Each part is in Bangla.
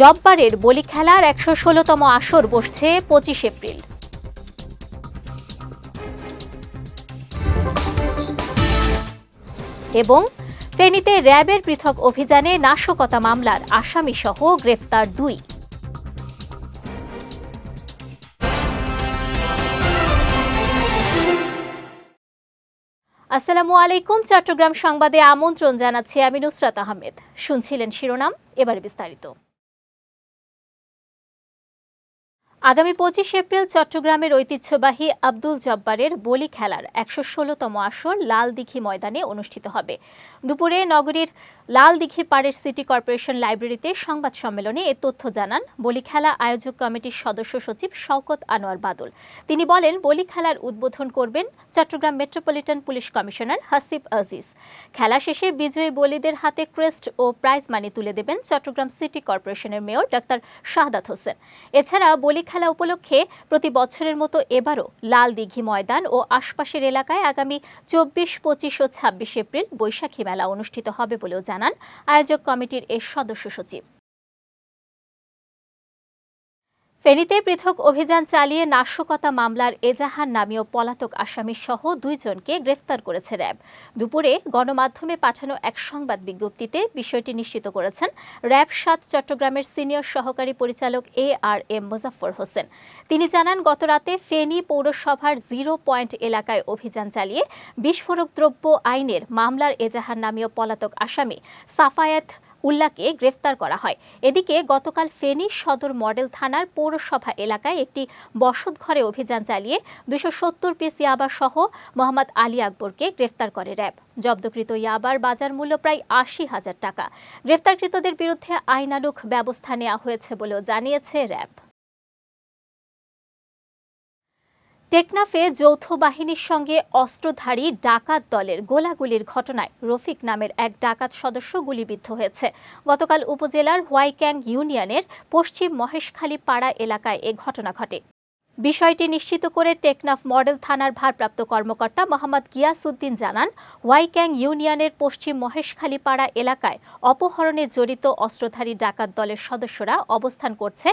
জব্বারের বলি খেলার একশো ষোলোতম আসর বসছে পঁচিশ এপ্রিল। এবং ফেনীতে র্যাবের পৃথক অভিযানে নাশকতা মামলার আসামিসহ গ্রেফতার দুই। আসসালামু আলাইকুম, চট্টগ্রাম সংবাদে আমন্ত্রণ জানাচ্ছি আমি নুসরাত আহমেদ। শুনছিলেন শিরোনাম, এবার বিস্তারিত। আগামী পঁচিশ এপ্রিল চট্টগ্রামের ঐতিহ্যবাহী আব্দুল জব্বারের বলি খেলার একশো ষোলোতম আসর লাল দিঘি ময়দানে অনুষ্ঠিত হবে। দুপুরে নগরীর লাল দিঘি পাড়ের সিটি কর্পোরেশন লাইব্রেরিতে সংবাদ সম্মেলনে এ তথ্য জানান বলি খেলা আয়োজক কমিটির সদস্য সচিব শওকত আনোয়ার বাদল। তিনি বলেন, বলি খেলার উদ্বোধন করবেন Chattogram metropolitan police commissioner Hasib Aziz. খেলা শেষে বিজয়ী বলিদের হাতে ক্রেস্ট ও প্রাইজ মানি তুলে দেবেন চট্টগ্রাম সিটি কর্পোরেশনের মেয়র ডাক্তার শাহাদাত হোসেন। এছাড়া বলি খেলা উপলক্ষে প্রতি বছরের মতো এবারও লাল দিঘি ময়দান ও আশপাশের এলাকায় আগামী চব্বিশ, পঁচিশ ও ছাব্বিশ এপ্রিল বৈশাখী মেলা অনুষ্ঠিত হবে বলেও জানান আয়োজক কমিটির এর সদস্য সচিব। ফেনীতে পৃথক অভিযান চালিয়ে নাশকতা মামলার এজাহার নামীয় পলাতক আসামি সহ দুইজনকে গ্রেফতার করেছে র্যাব। দুপুরে গণমাধ্যমে পাঠানো এক সংবাদ বিজ্ঞপ্তিতে বিষয়টি নিশ্চিত করেছেন র্যাব সাত চট্টগ্রামের সিনিয়র সহকারী পরিচালক A R M Mozaffar Hossain. তিনি জানান গতরাতে ফেনী পৌরসভার জিরো পয়েন্ট এলাকায় অভিযান চালিয়ে বিস্ফোরক দ্রব্য আইনের মামলার এজাহার নামীয় পলাতক আসামি সাফায়েত উল্লাহকে গ্রেফতার করা হয়। এদিকে গতকাল ফেনী সদর মডেল থানার পৌরসভা এলাকায় একটি বসতঘরে অভিযান চালিয়ে দুশো সত্তর পিস ইয়াবা সহ মোহাম্মদ আলী আকবরকে গ্রেফতার করে র্যাব। জব্দকৃত ইয়াবার বাজার মূল্য প্রায় আশি হাজার টাকা। গ্রেফতারকৃতদের বিরুদ্ধে আইনানুক ব্যবস্থা নেওয়া হয়েছে বলেও জানিয়েছে র্যাব। টেকনাফে যৌথ বাহিনীর সঙ্গে অস্ত্রধারী ডাকাত দলের গোলাগুলির ঘটনায় রফিক নামের এক ডাকাত সদস্য গুলিবিদ্ধ হয়েছে। গতকাল উপজেলার হোয়াইক্যাং ইউনিয়নের পশ্চিম মহেশখালী পাড়া এলাকায় এ ঘটনা ঘটে। বিষয়টি নিশ্চিত করে টেকনাফ মডেল থানার ভারপ্রাপ্ত কর্মকর্তা মোহাম্মদ গিয়াসুদ্দিন জানান, ওয়াইক্যাং ইউনিয়নের পশ্চিম মহেশখালীপাড়া এলাকায় অপহরণে জড়িত অস্ত্রধারী ডাকাত দলের সদস্যরা অবস্থান করছে।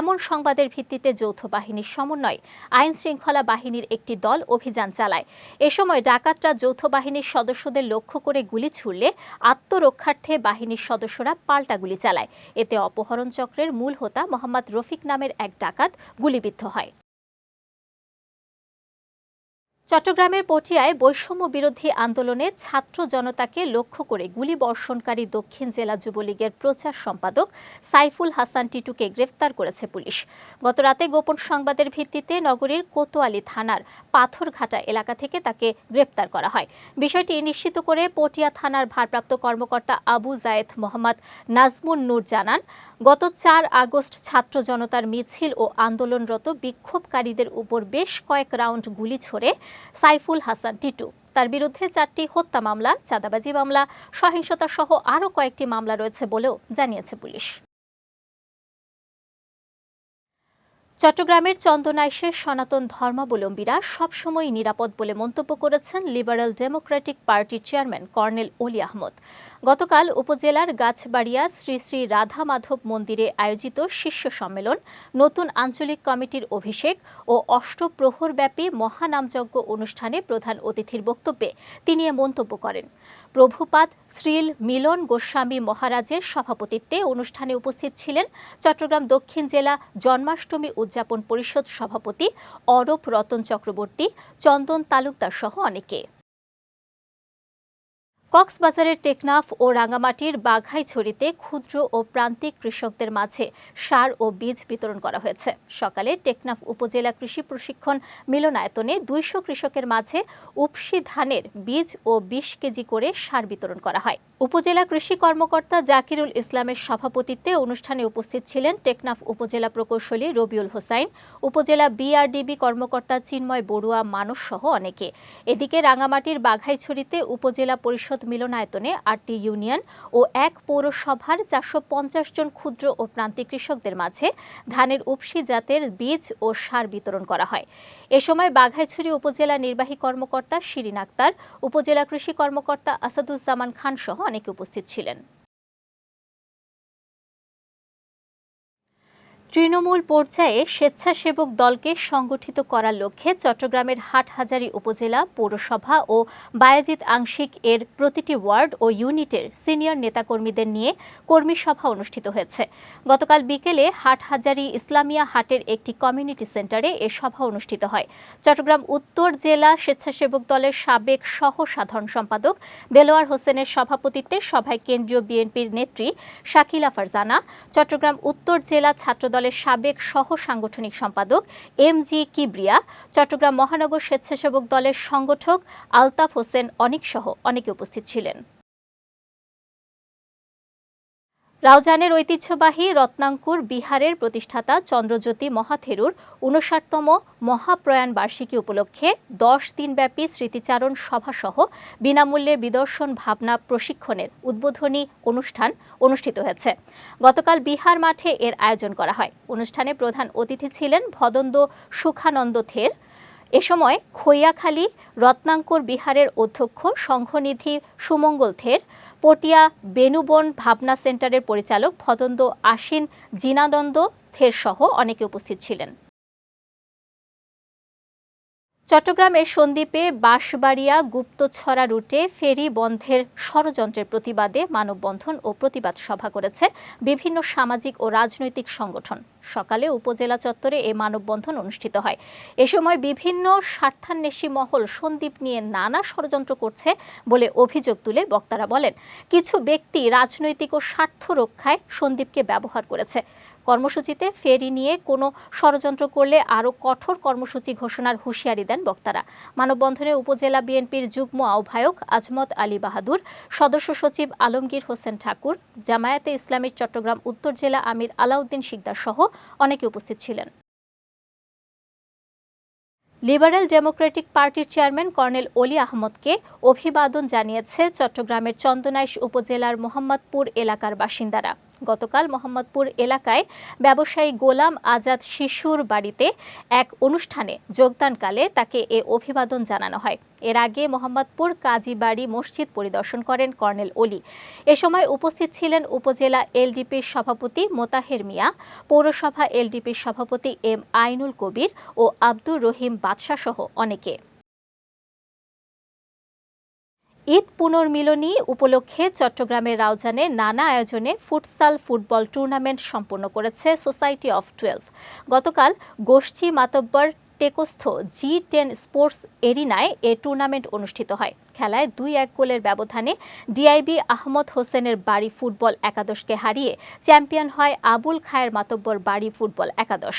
এমন সংবাদের ভিত্তিতে যৌথ বাহিনীর সমন্বয়ে আইন শৃঙ্খলা বাহিনীর একটি দল অভিযান চালায়। এ সময় ডাকাতরা যৌথ বাহিনীর সদস্যদের লক্ষ্য করে গুলি ছুড়লে আত্মরক্ষার্থে বাহিনীর সদস্যরা পাল্টা গুলি চালায়। এতে অপহরণ চক্রের মূল হোতা মোহাম্মদ রফিক নামের এক ডাকাত গুলিবিদ্ধ হয়। চট্টগ্রামের পটিয়ায় বৈষম্য বিরোধী আন্দোলনে ছাত্র জনতাকে লক্ষ্য করে গুলি বর্ষণকারী দক্ষিণ জেলা যুবলীগের প্রচার সম্পাদক সাইফুল হাসান টিটুকে গ্রেফতার করেছে পুলিশ। গতরাতে গোপন সংবাদের ভিত্তিতে নগরীর কোতোয়ালি থানার পাথরঘাটা এলাকা থেকে তাকে গ্রেপ্তার করা হয়। বিষয়টি নিশ্চিত করে পটিয়া থানার ভারপ্রাপ্ত কর্মকর্তা আবু জায়েদ মোহাম্মদ নাজমুন নূর জানান, গত চার আগস্ট ছাত্র জনতার মিছিল ও আন্দোলনরত বিক্ষোভকারীদের উপর বেশ কয়েক রাউন্ড গুলি ছড়ে সাইফুল হাসান, টিটু। তার বিরুদ্ধে চারটি হত্যা মামলা, চাঁদাবাজি মামলা, সহিংসতা সহ আরও কয়েকটি মামলা রয়েছে বলেও জানিয়েছে পুলিশ। চট্টগ্রামের চন্দনাইশের সনাতন ধর্মাবলম্বীরা সবসময় নিরাপদ বলে মন্তব্য করেছেন লিবারেল ডেমোক্রেটিক পার্টির চেয়ারম্যান কর্নেল অলি আহমদ। গতকাল উপজেলার গাছবাড়িয়া শ্রী শ্রী রাধা মাধব মন্দিরে আয়োজিত শীর্ষ সম্মেলন, নতুন আঞ্চলিক কমিটির অভিষেক ও অষ্টপ্রহরব্যাপী মহানামযজ্ঞ অনুষ্ঠানে প্রধান অতিথির বক্তব্যে তিনি এ মন্তব্য করেন। প্রভুপাদ শ্রীল মিলন গোস্বামী মহারাজের সভাপতিত্বে অনুষ্ঠানে উপস্থিত ছিলেন চট্টগ্রাম দক্ষিণ জেলা জন্মাষ্টমী উদযাপন পরিষদ সভাপতি অরূপ রতন চক্রবর্তী, চন্দন তালুকদার সহ অনেকে। কক্সবাজারের টেকনাফ ও রাঙামাটির বাঘাইছড়িতে ক্ষুদ্র ও প্রান্তিক কৃষকদের মাঝে সার ও বীজ বিতরণ করা হয়েছে। সকালে টেকনাফ উপজেলা কৃষি প্রশিক্ষণ মিলনায়তনে দুইশো কৃষকের মাঝে উপসি ধানের বীজ ও বিশ কেজি করে সার বিতরণ করা হয়। উপজেলা কৃষি কর্মকর্তা জাকিরুল ইসলামের সভাপতিত্বে অনুষ্ঠানে উপস্থিত ছিলেন টেকনাফ উপজেলা প্রকৌশলী রবিউল হোসাইন, উপজেলা বিআরডিবি কর্মকর্তা চিন্ময় বড়ুয়া মানুষ সহ অনেকে। এদিকে রাঙামাটির বাঘাইছড়িতে উপজেলা পরিষদ মিলনায়তনে আটটি ইউনিয়ন ও এক পৌরসভার চারশো পঞ্চাশ জন ক্ষুদ্র ও প্রান্তিক কৃষকদের মাঝে ধানের উপসি জাতের বীজ ও সার বিতরণ করা হয়। এ সময় বাঘাইছড়ি উপজেলা নির্বাহী কর্মকর্তা শিরিন আক্তার, উপজেলা কৃষি কর্মকর্তা আসাদুজ্জামান খান সহ অনেকে উপস্থিত ছিলেন। তৃণমূল পর্যায়ে স্বেচ্ছাসেবক দলকে সংগঠিত করার লক্ষ্যে চট্টগ্রামের হাটহাজারী উপজেলা, পৌরসভা ও বায়াজিৎ আংশিক এর প্রতিটি ওয়ার্ড ও ইউনিটের সিনিয়র নেতাকর্মীদের নিয়ে কর্মী সভা অনুষ্ঠিত হয়েছে। গতকাল বিকেলে হাটহাজারী ইসলামিয়া হাটের একটি কমিউনিটি সেন্টারে এ সভা অনুষ্ঠিত হয়। চট্টগ্রাম উত্তর জেলা স্বেচ্ছাসেবক দলের সাবেক সহ সাধারণ সম্পাদক দেলোয়ার হোসেনের সভাপতিত্বে সভায় কেন্দ্রীয় বিএনপির নেত্রী শাকিলা ফারজানা চট্টগ্রাম উত্তর জেলা ছাত্রদল দলের সাবেক সহ সাংগঠনিক সম্পাদক এম জি কিবরিয়া, চট্টগ্রাম মহানগর স্বেচ্ছাসেবক দলের সংগঠক আলতাফ হোসেন অনিক সহ অনেকে উপস্থিত ছিলেন। রাউজানের ঐতিহ্যবাহী রত্নাঙ্কুর বিহারের প্রতিষ্ঠাতা চন্দ্রজ্যোতি মহাথেরুর উনষাটতম মহাপ্রয়াণ বার্ষিকী উপলক্ষে দশ দিনব্যাপী স্মৃতিচারণ সভাসহ বিনামূল্যে বিদর্শন ভাবনা প্রশিক্ষণের উদ্বোধনী অনুষ্ঠান অনুষ্ঠিত হয়েছে। গতকাল বিহার মাঠে এর আয়োজন করা হয়। অনুষ্ঠানে প্রধান অতিথি ছিলেন ভদন্দ সুখানন্দ থের এ সময় খৈয়াখালী রত্নাঙ্কুর বিহারের অধ্যক্ষ সংঘনিধি সুমঙ্গল থের, পটিয়া বেনুবন ভাবনা সেন্টারের পরিচালক ভদন্দ আশিন জিনানন্দ থের সহ অনেকে উপস্থিত ছিলেন। চট্টগ্রামের সন্দ্বীপে বাঁশবাড়িয়া গুপ্তছড়া রুটে ফেরি বন্ধের ষড়যন্ত্রের প্রতিবাদে মানববন্ধন ও প্রতিবাদ সভা করেছে বিভিন্ন সামাজিক ও রাজনৈতিক সংগঠন। সকালে উপজেলা চত্বরে এই মানববন্ধন অনুষ্ঠিত হয়। এ সময় বিভিন্ন স্বার্থান্বেষী মহল সন্দ্বীপ নিয়ে নানা ষড়যন্ত্র করছে বলে অভিযোগ তুলে বক্তারা বলেন, কিছু ব্যক্তি রাজনৈতিক ও স্বার্থ রক্ষায় সন্দ্বীপকে ব্যবহার করেছে। কর্মসূচিতে ফেরি নিয়ে কোনো ষড়যন্ত্র করলে আরও কঠোর কর্মসূচি ঘোষণার হুঁশিয়ারি দেন বক্তারা। মানববন্ধনে উপজেলা বিএনপির যুগ্ম আহ্বায়ক আজমত আলী বাহাদুর, সদস্য সচিব আলমগীর হোসেন ঠাকুর, জামায়াতে ইসলামীর চট্টগ্রাম উত্তর জেলা আমির আলাউদ্দিন শিকদার সহ অনেকে উপস্থিত ছিলেন। লিবারেল ডেমোক্রেটিক পার্টির চেয়ারম্যান কর্নেল অলি আহমদকে অভিবাদন জানিয়েছে চট্টগ্রামের চন্দনাইশ উপজেলার মোহাম্মদপুর এলাকার বাসিন্দারা। গতকাল মোহাম্মদপুর এলাকায় ব্যবসায়ী গোলাম আজাদ শিশুর বাড়িতে এক অনুষ্ঠানে যোগদানকালে তাকে এ অভিবাদন জানানো হয়। এর আগে মোহাম্মদপুর কাজীবাড়ি মসজিদ পরিদর্শন করেন কর্নেল অলি। এ সময় উপস্থিত ছিলেন উপজেলা এলডিপির সভাপতি মোতাহের মিয়া, পৌরসভা এলডিপির সভাপতি এম আইনুল কবির ও আব্দুর রহিম বাদশাহ সহ অনেকে। ঈদ পুনর্মিলনী উপলক্ষে চট্টগ্রামের রাউজানে নানা আয়োজনে ফুটসাল ফুটবল টুর্নামেন্ট সম্পন্ন করেছে সোসাইটি অফ টুয়েলভ। গতকাল গোষ্ঠী মাতব্বর টেকস্থ জি টেন স্পোর্টস এরিনায় এ টুর্নামেন্ট অনুষ্ঠিত হয়। খেলায় দুই এক গোলের ব্যবধানে ডিআইবি আহমদ হোসেনের বাড়ি ফুটবল একাদশকে হারিয়ে চ্যাম্পিয়ন হয় আবুল খায়ের মাতব্বর বাড়ি ফুটবল একাদশ।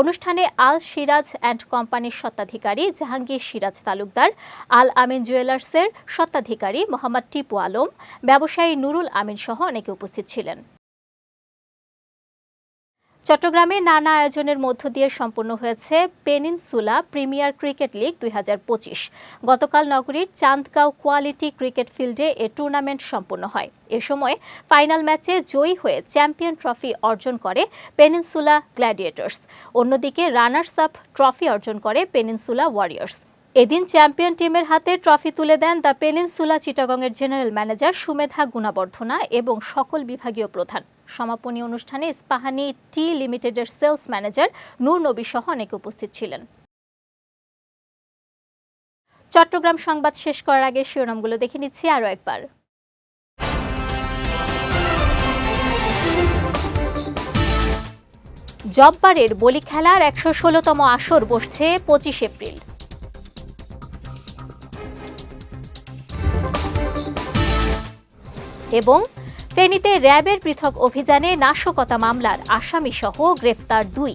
অনুষ্ঠানে আল সিরাজ অ্যান্ড কোম্পানির স্বত্বাধিকারী জাহাঙ্গীর সিরাজ তালুকদার, আল আমিন জুয়েলার্সের স্বত্বাধিকারী মোহাম্মদ টিপু আলম, ব্যবসায়ী নুরুল আমিন সহ অনেকে উপস্থিত ছিলেন। চট্টগ্রামে নানা আয়োজনের মধ্য দিয়ে সম্পন্ন হয়েছে পেনিনসুলা প্রিমিয়ার ক্রিকেট লিগ দুই হাজার পঁচিশ। গতকাল নগরীর চাঁদগাঁও কোয়ালিটি ক্রিকেট ফিল্ডে এ টুর্নামেন্ট সম্পন্ন হয়। এ সময় ফাইনাল ম্যাচে জয়ী হয়ে চ্যাম্পিয়ন ট্রফি অর্জন করে পেনিনসুলা গ্ল্যাডিয়েটর্স। অন্যদিকে রানার্স আপ ট্রফি অর্জন করে পেনিনসুলা ওয়ারিয়ার্স। এদিন চ্যাম্পিয়ন টিমের হাতে ট্রফি তুলে দেন দ্য পেনিনসুলা চিটাগংয়ের জেনারেল ম্যানেজার সুমেধা গুণাবর্ধনা এবং সকল বিভাগীয় প্রধান। সমাপনী অনুষ্ঠানে ইস্পাহানি টি লিমিটেডের সেলস ম্যানেজার নূর নবী সহ অনেকে উপস্থিত ছিলেন। চট্টগ্রাম সংবাদ শেষ করার আগে শিরোনামগুলো দেখে নিচ্ছি আরও একবার। জব্বারের বলি খেলার একশো ষোলোতম আসর বসছে পঁচিশ এপ্রিল। এবং ফেনীতে র্যাবের পৃথক অভিযানে নাশকতা মামলার আসামিসহ গ্রেফতার দুই।